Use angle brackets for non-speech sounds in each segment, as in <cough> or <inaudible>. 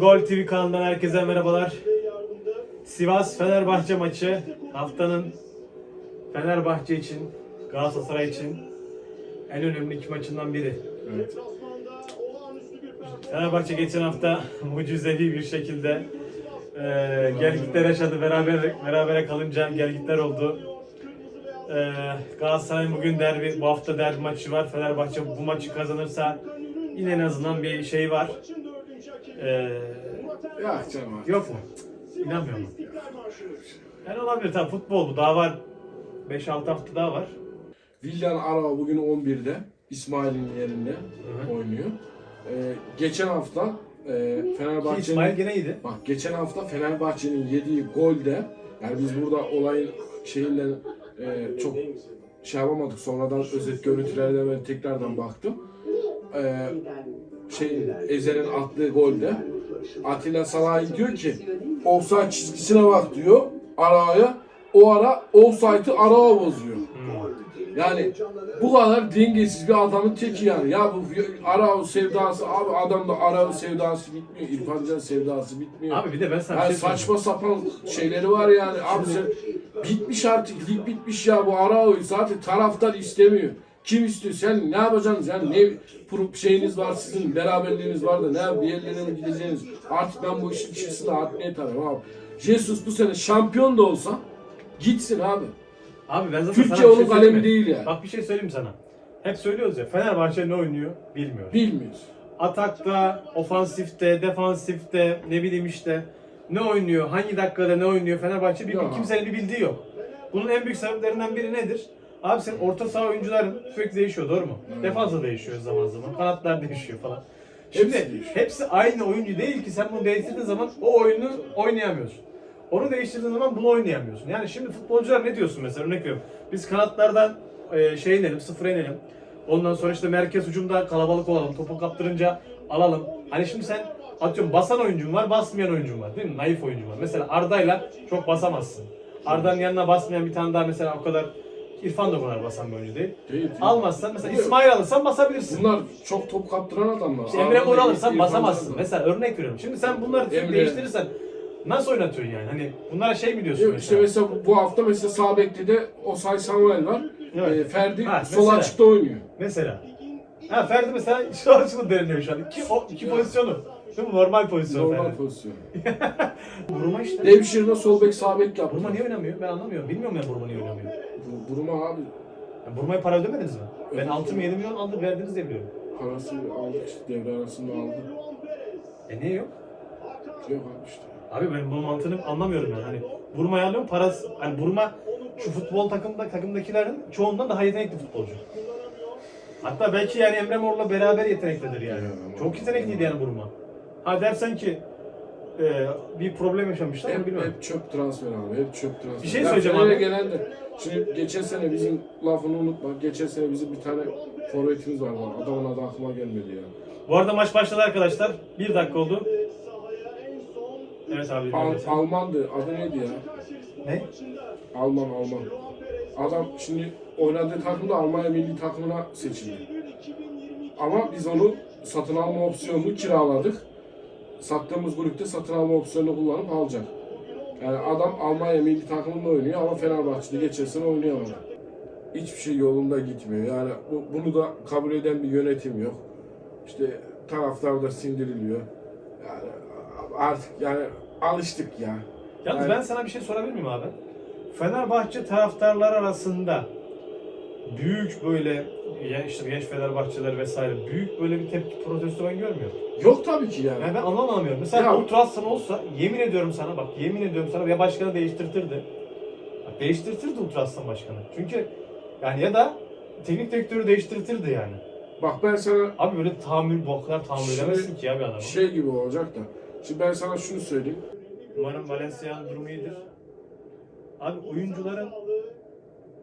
Gol TV kanalından herkese merhabalar. Sivas Fenerbahçe maçı haftanın Fenerbahçe için, Galatasaray için en önemli iki maçından biri. Evet. Fenerbahçe geçen hafta <laughs> mucizevi bir şekilde e, gelgitler yaşadı. Beraber berabere kalınca gelgitler oldu. E, Galatasaray bugün derbi, bu hafta derbi maçı var. Fenerbahçe bu maçı kazanırsa yine en azından bir şey var. E, Ya canım yok mu? İnanmıyorum. Yani olabilir tabii futbol bu. Daha var. 5-6 hafta daha var. Villan Arao bugün 11'de. İsmail'in yerinde hı. oynuyor. Ee, geçen hafta e, Ki İsmail Fenerbahçe'nin gene iyiydi. bak geçen hafta Fenerbahçe'nin yediği golde yani biz burada olayın şeyiyle e, çok şey yapamadık. Sonradan özet görüntülerde ben tekrardan baktım. Ee, şey Ezer'in attığı golde Atilla Salahi diyor ki offside çizgisine bak diyor Arao'ya. O ara offside'ı Arao bozuyor. Yani bu kadar dengesiz bir adamın teki yani. Ya bu Arao sevdası abi adamda Arao sevdası bitmiyor. İrfan Can sevdası bitmiyor. Abi bir de ben sana yani şey saçma sapan şeyleri var yani. Abi sen bitmiş artık lig bitmiş ya bu Arao'yu zaten taraftar istemiyor. Kim istiyor? Sen ne yapacaksınız? Yani ne şeyiniz var sizin, beraberliğiniz var da ne bir yerlere mi gideceğiniz? Artık ben bu işin çıksın atmaya tarafım abi. Jesus bu sene şampiyon da olsa gitsin abi. Abi ben zaten Türkiye sana bir şey onun kalemi söyleyeyim mi? değil yani. Bak bir şey söyleyeyim sana. Hep söylüyoruz ya Fenerbahçe ne oynuyor bilmiyor. Bilmiyoruz. Atakta, ofansifte, defansifte, ne bileyim işte ne oynuyor, hangi dakikada ne oynuyor Fenerbahçe bir, Ya. kimsenin bir bildiği yok. Bunun en büyük sebeplerinden biri nedir? Abi senin orta saha oyuncuların sürekli değişiyor doğru mu? Evet. Defans da değişiyor zaman zaman, kanatlar değişiyor falan. Şimdi Hepsi hepsi, aynı oyuncu değil ki sen bunu değiştirdiğin zaman o oyunu oynayamıyorsun. Onu değiştirdiğin zaman bunu oynayamıyorsun. Yani şimdi futbolcular ne diyorsun mesela örnek veriyorum. Biz kanatlardan e, şey inelim, sıfıra inelim. Ondan sonra işte merkez hücumda kalabalık olalım. Topu kaptırınca alalım. Hani şimdi sen atıyorum basan oyuncun var, basmayan oyuncun var değil mi? Naif oyuncun var. Mesela Arda'yla çok basamazsın. Arda'nın yanına basmayan bir tane daha mesela o kadar İrfan da kadar basan bir oyuncu değil. Değil, değil. Almazsan mesela İsmail alırsan basabilirsin. Bunlar çok top kaptıran adamlar. İşte Emre Mor alırsan basamazsın. Mesela örnek veriyorum. Şimdi sen bunları Emre. değiştirirsen nasıl oynatıyorsun yani? Hani bunlara şey mi diyorsun Yok, mesela? işte mesela bu hafta mesela sağ bekte de Osay Samuel var. Evet. Ee, Ferdi Ha, sol mesela. açıkta oynuyor. Mesela. Ha Ferdi mesela <laughs> şu açıda deriniyor şu an. İki, o, iki pozisyonu. Değil mi? Normal pozisyon Normal Ferdi. pozisyon. <laughs> Buruma işte. Devşir'de sol bek sağ bek yaptı. Buruma niye oynamıyor? Ben anlamıyorum. Bilmiyorum ben Buruma niye oynamıyor. Bu- Buruma abi Ya Burma'ya para ödemediniz mi? Ben 6 mı 7 milyon aldım verdiniz diye biliyorum. parasını aldık işte devre arasında aldı. E niye yok? Yok abi işte. Abi ben bunun mantığını anlamıyorum yani. Hani Burma'yı alıyorum parası. Hani Burma şu futbol takımda takımdakilerin çoğundan daha yetenekli futbolcu. Hatta belki yani Emre Mor'la beraber yeteneklidir yani. Evet. Çok yetenekliydi yani Burma. Ha dersen ki e, bir problem yaşamışlar ama Hep, bilmiyorum. hep çöp transfer abi. Hep çöp transfer. Bir şey Ya söyleyeceğim Fener'e abi. gelen de şimdi geçen sene bizim lafını unutma. Geçen sene bizim bir tane forvetimiz vardı. Adamın adı aklıma gelmedi ya. Bu arada maç başladı arkadaşlar. Bir dakika oldu. Evet abi. Al. Almandı. Adı neydi ya? Ne? Alman Alman. Adam şimdi oynadığı takımda Almanya milli takımına seçildi. Ama biz onu satın alma opsiyonunu kiraladık. Sattığımız grupta satın alma opsiyonunu kullanıp alacak. Yani adam Almanya milli takımında oynuyor ama Fenerbahçe'de geçen oynayamadı. Hiçbir şey yolunda gitmiyor. Yani bu, bunu da kabul eden bir yönetim yok. İşte taraftar da sindiriliyor. Yani artık yani alıştık ya. Yalnız Yani- ben sana bir şey sorabilir miyim abi? Fenerbahçe taraftarlar arasında büyük böyle ya işte genç Fenerbahçeler vesaire büyük böyle bir tepki protesto ben görmüyorum. Yok tabii ki yani. Yani ben anlamıyorum. Mesela Ya- olsa yemin ediyorum sana bak yemin ediyorum sana ya başkanı değiştirtirdi. Bak, değiştirtirdi Ultrasan başkanı. Çünkü yani ya da teknik direktörü değiştirtirdi yani. Bak ben sana Abi böyle tahammül bu kadar tahammül Şimdi- edemezsin ki ya bir adama. şey gibi olacak da. Şimdi ben sana şunu söyleyeyim. Umarım Valencia'nın durumu iyidir. Abi oyuncuların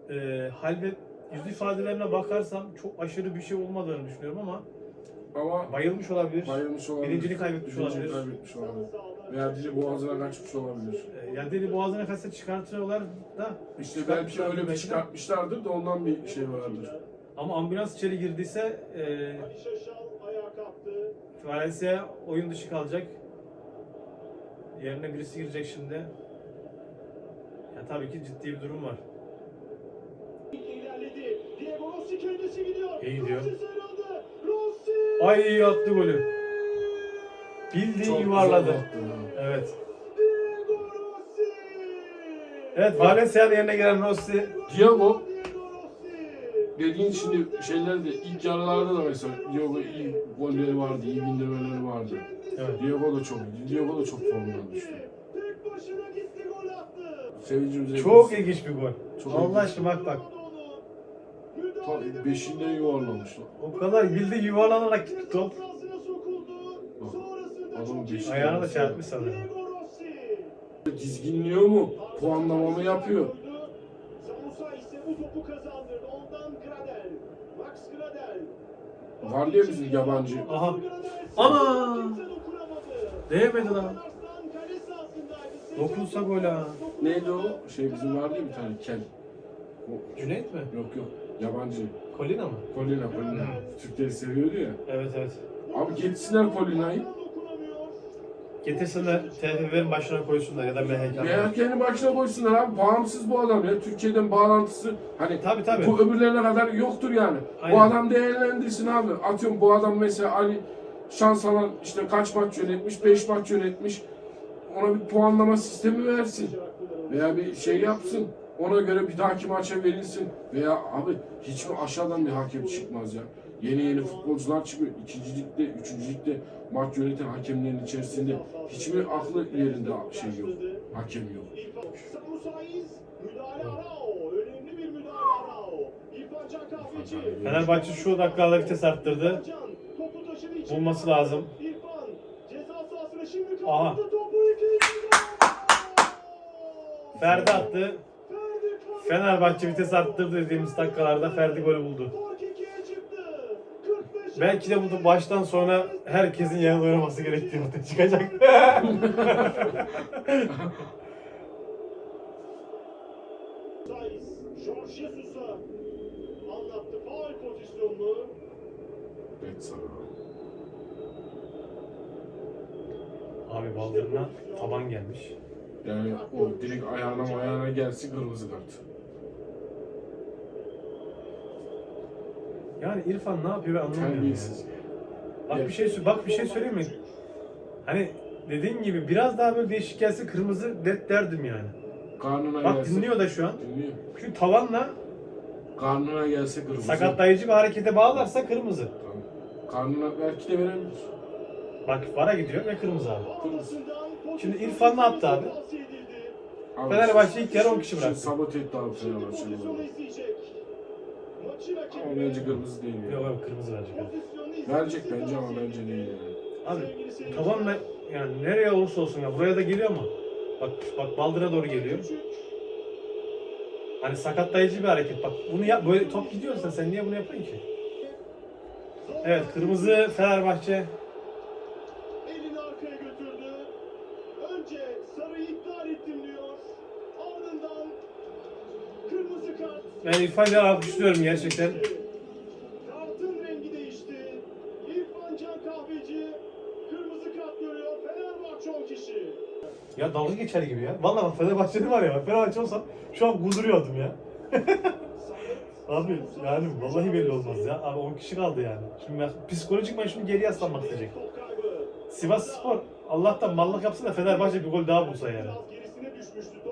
e, hal ve yüz ifadelerine bakarsam çok aşırı bir şey olmadığını düşünüyorum ama Ama bayılmış olabilir. bayılmış olabilir. Bilincini kaybetmiş Bilincini olabilir. kaybetmiş olabilir. Veya dili boğazına kaçmış olabilir. E, ya deli boğazına kasa çıkartıyorlar da İşte belki çıkartmışlar öyle bir belki de. çıkartmışlardır da ondan bir şey vardır. Ama ambulans içeri girdiyse e, Valencia oyun dışı kalacak. Yerine birisi girecek şimdi. Ya tabii ki ciddi bir durum var. Rossi kendisi gidiyor. İyi gidiyor. Rossi. Ay attı golü. Bildiğin Çok yuvarladı. güzel attı ya. Evet. Evet Valencia'nın yerine giren Rossi. Diego dediğin şimdi şeyler de ilk yarılarda da mesela Diego iyi golleri vardı, iyi bindirmeleri vardı. Evet. Diego da çok, Diego da çok formdan düştü. Tek başına gitti gol attı. Sevincimize Çok ilginç bir gol. Çok Allah aşkına bak bak. Müdahalede beşinden yuvarlamış lan. O kadar bildi yuvarlanarak gitti top. sahasına sokuldu. Bak, Sonrasında adamın çok iyi- beşi- Ayağına da çarpmış sanırım. Dizginliyor mu? Puanlama mı yapıyor? Var diye bizim yabancı. Aha. Ana! Değmedi lan. Dokunsa gol ha. Neydi o? Şey bizim vardı ya bir tane Kel. O, Cüneyt mi? yok yok. Yabancı. Kolina mı? Kolina Kolina. Türkleri seviyordu ya. Evet evet. Abi getirsinler Kolina'yı. Dokunamıyor. Getirsinler TFF'nin başına koysunlar ya da MHK'nin. MHK'nin başına koysunlar abi. Bağımsız bu adam ya. Türkiye'den bağlantısı hani Tabii tabii. bu öbürlerine kadar yoktur yani. Aynen. Bu adam değerlendirsin abi. Atıyorum bu adam mesela Ali şans alan işte kaç maç yönetmiş? 5 maç yönetmiş. Ona bir puanlama sistemi versin. Veya bir şey yapsın. Ona göre bir dahaki maça verilsin. Veya abi hiç mi aşağıdan bir hakem çıkmaz ya? Yeni yeni futbolcular çıkıyor. İkinci ligde, üçüncü ligde maç yöneten hakemlerin içerisinde hiç mi aklı yerinde şey yok? Hakem yok. Fenerbahçe şu dakikalarda vites arttırdı. Bulması lazım. Aha. Ferdi attı. Fenerbahçe vites arttırdı dediğimiz dakikalarda Ferdi golü buldu. Fark ikiye çıktı. 45 Belki de bu baştan sonra herkesin yanında oynaması gerektiği ortaya çıkacak. Abi baldırına taban gelmiş. Yani o direkt ayağına ayağına gelsin kırmızı kart. Yani İrfan ne yapıyor ben anlamıyorum. Terbiyesiz. Bak bir şey bak bir şey söyleyeyim mi? Hani dediğin gibi biraz daha böyle değişik gelse kırmızı der, derdim yani. Karnına Bak gelse. dinliyor da şu an. Dinliyor. Şu tavanla Karnına gelse kırmızı. sakatlayıcı bir harekete bağlarsa kırmızı. Tamam. Karnına belki de verebilir. Bak vara gidiyor ve kırmızı abi. Havasından Şimdi İrfan ne yaptı abi? Abi, Fenerbahçe ilk yarı 10 kişi Şimdi bıraktı. sabote etti abi Şimdi Fenerbahçe. pozisyonu izleyecek. Maçı rakibi. Ama bence kırmızı değil ya. yok kırmızı verecek. abi. Verecek bence ama bence değil yani. Abi tavan ve yani nereye olursa olsun ya buraya da geliyor mu? Bak bak baldıra doğru geliyor. Hani sakatlayıcı bir hareket. Bak bunu yap böyle top gidiyorsa sen niye bunu yapıyorsun ki? Evet kırmızı Fenerbahçe. Ben İrfan'ı alkışlıyorum gerçekten. Kartın rengi değişti. İrfan Can Kahveci kırmızı kart görüyor. Fenerbahçe 10 kişi. Ya dalga geçer gibi ya. Vallahi bak Fenerbahçe'de var ya. bak Fenerbahçe olsam şu an guduruyordum ya. <laughs> Abi yani vallahi belli olmaz ya. Abi 10 kişi kaldı yani. Şimdi ben psikolojik ben şimdi geri yaslanmak isteyecek. Sivas Spor Allah'tan mallık yapsın da Fenerbahçe bir gol daha bulsa yani. Gerisine düşmüştü.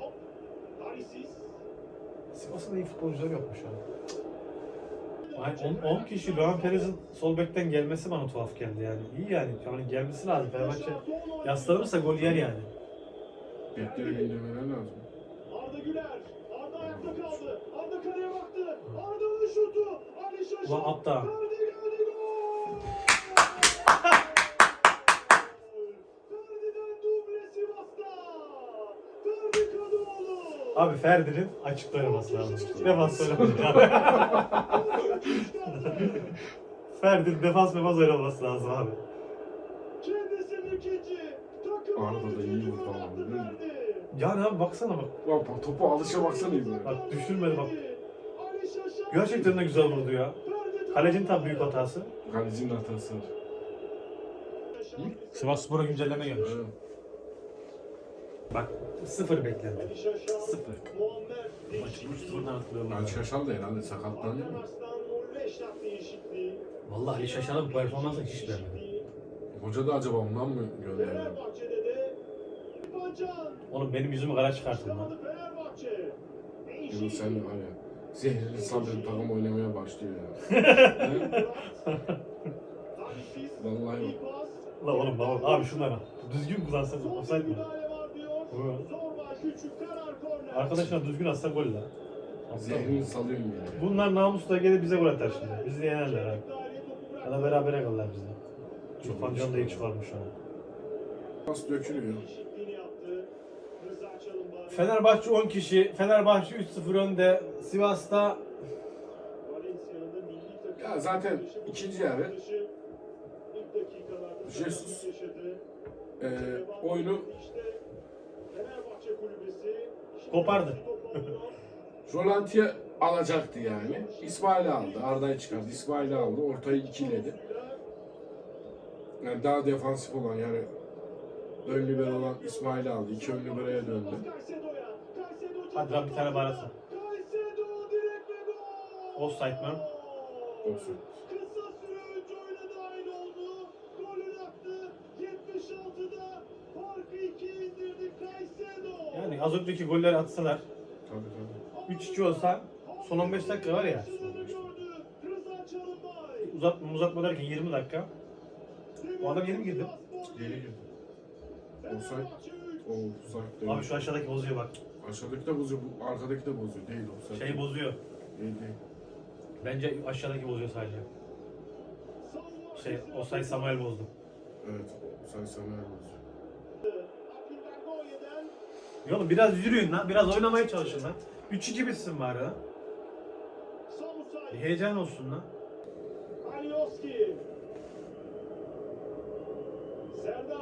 Sivas'ın da iyi futbolcular yokmuş abi. Ay 10, 10 kişi Luan Perez'in sol bekten gelmesi bana tuhaf geldi yani. İyi yani. Yani gelmesi lazım. Fenerbahçe yaslanırsa gol yer yani. Bekleri bindirmeler lazım. Arda Güler. Arda ayakta kaldı. Arda kaleye baktı. Arda'nın şutu. Ali Şaşır. Ulan Abda. Ferdi geldi gol. Ferdi'den duble Sivas'ta. Ferdi Kadıoğlu. Abi Ferdi'nin açıkta oynaması lazım. Defans oynaması lazım. <laughs> Ferdi'nin defans defans oynaması lazım abi. Kendisinin ikinci. Takım Arda da iyi vurdu ama, değil mi? Yani abi baksana bak. Bak bak topu alışa baksana İbrahim. Bak düşürmedi bak. Gerçekten de güzel vurdu ya. Kalecinin tam büyük hatası. Bak sıfır beklendi. Ali Şaşal, Sıfır. Maçı değişikliği. 3-0'dan hatırlıyorum. Ben şaşal da herhalde sakatlandı mı? Vallahi Ali Şaşal'ın performansını hiç beğenmedim. Hoca da acaba ondan mı gönderdi? Oğlum benim yüzümü kara çıkarttın lan. Yunus sen var ya. Zehirli sabret takım oynamaya başlıyor ya. <laughs> Vallahi İyi pas. La oğlum baba abi şunlara. Düzgün kullansanız Son bir Arkadaşlar düzgün atsa gol la. Zehrini salıyorum yani. Bunlar namusla gelip bize gol atar şimdi. Bizi yenerler abi. Ya da berabere kalırlar bizle. Çok da iyi çıkarmış onu. Pas dökülüyor. Fenerbahçe 10 kişi. Fenerbahçe 3-0 önde. Sivas'ta Ya zaten ikinci yarı Jesus. Ee, Devam oyunu etti işte Fenerbahçe kulübesi. Şimdi Kopardı. Rolanti'ye alacaktı yani. İsmail'i aldı. Arda'yı çıkardı. İsmail'i aldı. Ortayı ikiledi. Yani daha defansif olan yani ön libero olan İsmail'i aldı. İki ön liberoya döndü. Hadi lan bir tane gol. Offside mi? Offside. Az önceki golleri atsalar Tabii tabii. 3-2 olsa son 15 dakika var ya. Uzatma uzatma derken 20 dakika. O adam yeni mi girdi? Geri girdi. Offside. O offside Abi değil. şu aşağıdaki bozuyor bak. Aşağıdaki de bozuyor. Bu arkadaki de bozuyor. Değil offside. Şey bozuyor. Değil değil. Bence aşağıdaki bozuyor sadece. Şey. Osay Samuel bozdu. Evet. Offside sana bozuyor. Ya oğlum biraz yürüyün lan. Biraz oynamaya çalışın lan. 3-2 bitsin bari lan. Bir heyecan olsun lan. Alioski. Serdar.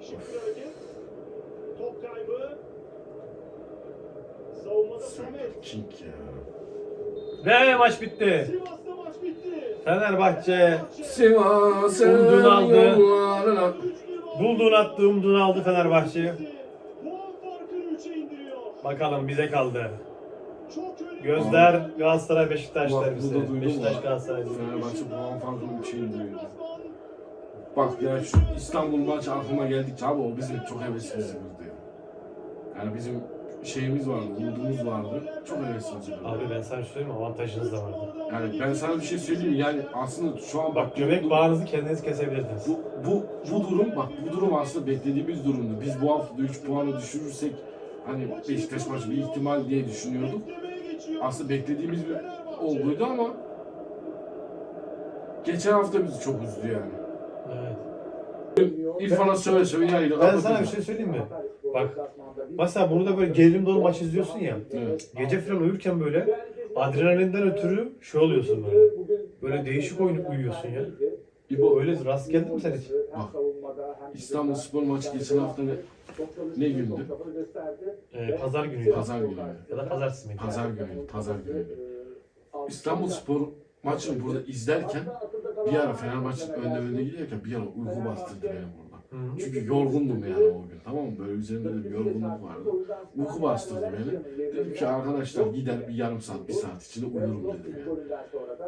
Hareket. Top kaybı. Savunmada Samet. King ya. Ve maç bitti. Sivas'ta maç bitti. Fenerbahçe Sivas'ın Umduğunu aldı. yollarına. 3-1 bulduğunu attı umduğunu aldı Fenerbahçe. Bakalım bize kaldı. Gözler Galatasaray Beşiktaş Bak, derbisi. bu da duydum Beşiktaç ya. Galatasaray. Fenerbahçe puan farkını bir şey indiriyor. Bak ya şu İstanbul maçı aklıma geldikçe abi o bizim çok heveslimizdi ya. Yani bizim şeyimiz vardı, umudumuz vardı. Çok heveslimizdi. Abi ben sana bir şey söyleyeyim mi? Avantajınız da vardı. Yani ben sana bir şey söyleyeyim mi? yani aslında şu an bak Bak göbek bağınızı kendiniz kesebilirdiniz. bu, bu, bu durum bak bu durum aslında beklediğimiz durumdu. Biz bu hafta 3 puanı düşürürsek hani Beşiktaş maçı bir ihtimal diye düşünüyorduk. Aslında beklediğimiz bir olguydu ama geçen hafta bizi çok üzdü yani. Evet. İrfan'a söyle söyle yayını Ben sana bir şey söyleyeyim mi? Bak mesela bunu da böyle gerilim dolu maç izliyorsun ya. Evet. Gece falan uyurken böyle adrenalinden ötürü şey oluyorsun böyle. Böyle değişik oyun uyuyorsun ya. İbo Öyle rast geldi mi sen hiç? bak İstanbul Spor maçı geçen hafta ne, ne gündü? Ee, pazar günüydü. Pazar günü. Ya da pazartesi miydi? Pazar günü. Pazar günü. İstanbul Spor maçını burada izlerken bir ara Fenerbahçe önde önde giderken bir ara uyku bastırdı beni burada. Hı hı. Çünkü yorgundum yani o gün tamam mı? Böyle üzerimde de bir yorgunluk vardı. Uyku bastırdı beni. Dedim ki arkadaşlar gider bir yarım saat, bir saat içinde uyurum dedim yani.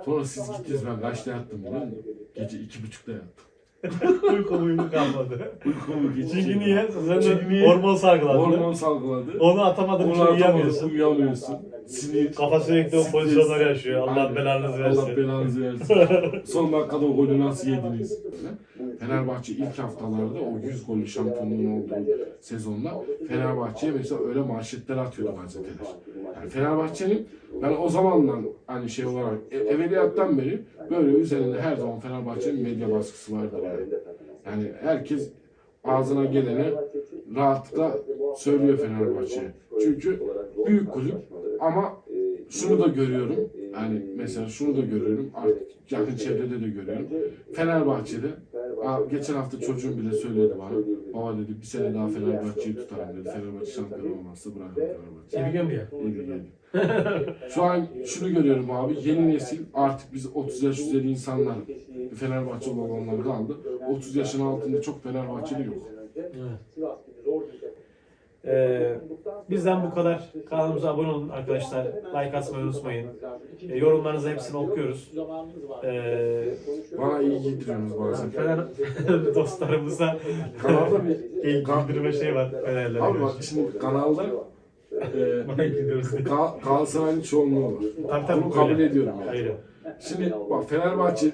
Sonra siz gittiniz ben kaçta yattım biliyor musun? Gece iki buçukta yattım. <laughs> Uyku uyku kalmadı. Uykumu geçti. Çünkü niye? Sen Çünkü de niye? hormon salgıladın. Hormon salgıladı. Onu atamadığın için Onu uyuyamıyorsun. atamadım, uyuyamıyorsun. Sinir. Kafa sürekli o pozisyonları yaşıyor. Allah Aynen. belanızı Allah versin. belanızı versin. <laughs> Son dakikada o golü nasıl yediniz? Fenerbahçe ilk haftalarda o 100 gollü şampiyonluğun olduğu sezonda Fenerbahçe'ye mesela öyle manşetler atıyordu gazeteler. Yani Fenerbahçe'nin ben o zamandan hani şey olarak e, evveliyattan beri böyle üzerinde her zaman Fenerbahçe'nin medya baskısı vardır yani. Yani herkes ağzına geleni rahatlıkla söylüyor Fenerbahçe'ye. Çünkü büyük kulüp ama şunu da görüyorum. Yani mesela şunu da görüyorum. Artık yakın çevrede de görüyorum. Fenerbahçe'de Aa, geçen hafta çocuğum bile söyledi bana. Baba dedi bir sene daha Fenerbahçe'yi tutarım dedi. Fenerbahçe şampiyon olmazsa bırakırım Fenerbahçe'yi. Gömüyor. İyi geldi. Şu an şunu görüyorum abi. Yeni nesil artık biz 30 yaş üzeri insanlar Fenerbahçe olanlar kaldı. 30 yaşın altında çok Fenerbahçeli yok. Evet. Ee, bizden bu kadar. Kanalımıza abone olun arkadaşlar. Like atmayı unutmayın. Ee, yorumlarınızı hepsini okuyoruz. Ee, Bana iyi giydiriyorsunuz bazen. Fener <laughs> dostlarımıza Kanalda bir <laughs> giydirme şey var. Fenerlere Abi bak şimdi kanalda e, <laughs> Bana gidiyoruz. Gal- Galatasaray'ın çoğunluğu var. Tabii tabii. Bunu kabul öyle. ediyorum yani. Öyle. Şimdi bak Fenerbahçe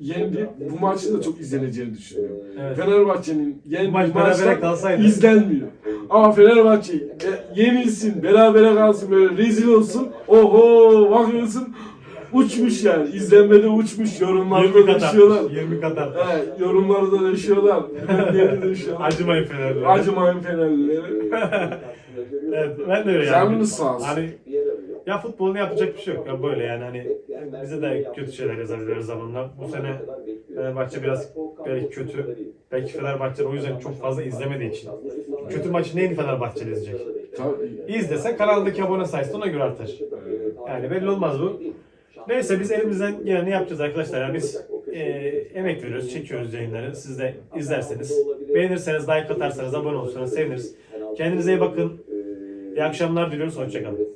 yendi. Bu maçın da çok izleneceğini düşünüyorum. Evet. Fenerbahçe'nin Bu yendiği maç berabere maçlar kalsaydı. izlenmiyor. Ama Fenerbahçe e, yenilsin, berabere kalsın, böyle rezil olsun. Oho bakıyorsun uçmuş yani. İzlenmede uçmuş. 20 Yorumlarda kat düşüyorlar. artmış. 20 kat artmış. Yorumlarda düşüyorlar. Birbirlerine düşüyorlar. Acımayın Fenerlere. Acımayın Fenerlilere. <laughs> Evet ben de öyle yani. Canınız sağ olsun. Hani ya futbolun yapacak bir şey yok. Ya böyle yani hani bize de kötü şeyler yazabilir zamanla. Bu sene Fenerbahçe biraz belki kötü. Belki Fenerbahçe o yüzden çok fazla izlemediği için. Kötü maçı neyin Fenerbahçe izleyecek? Tabii. İzlese kanaldaki abone sayısı ona göre artar. Yani belli olmaz bu. Neyse biz elimizden geleni yapacağız arkadaşlar. Yani biz e, emek veriyoruz, çekiyoruz yayınları. Siz de izlerseniz, beğenirseniz, like atarsanız, abone olursanız seviniriz. Kendinize iyi bakın. İyi akşamlar diliyoruz. Hoşçakalın.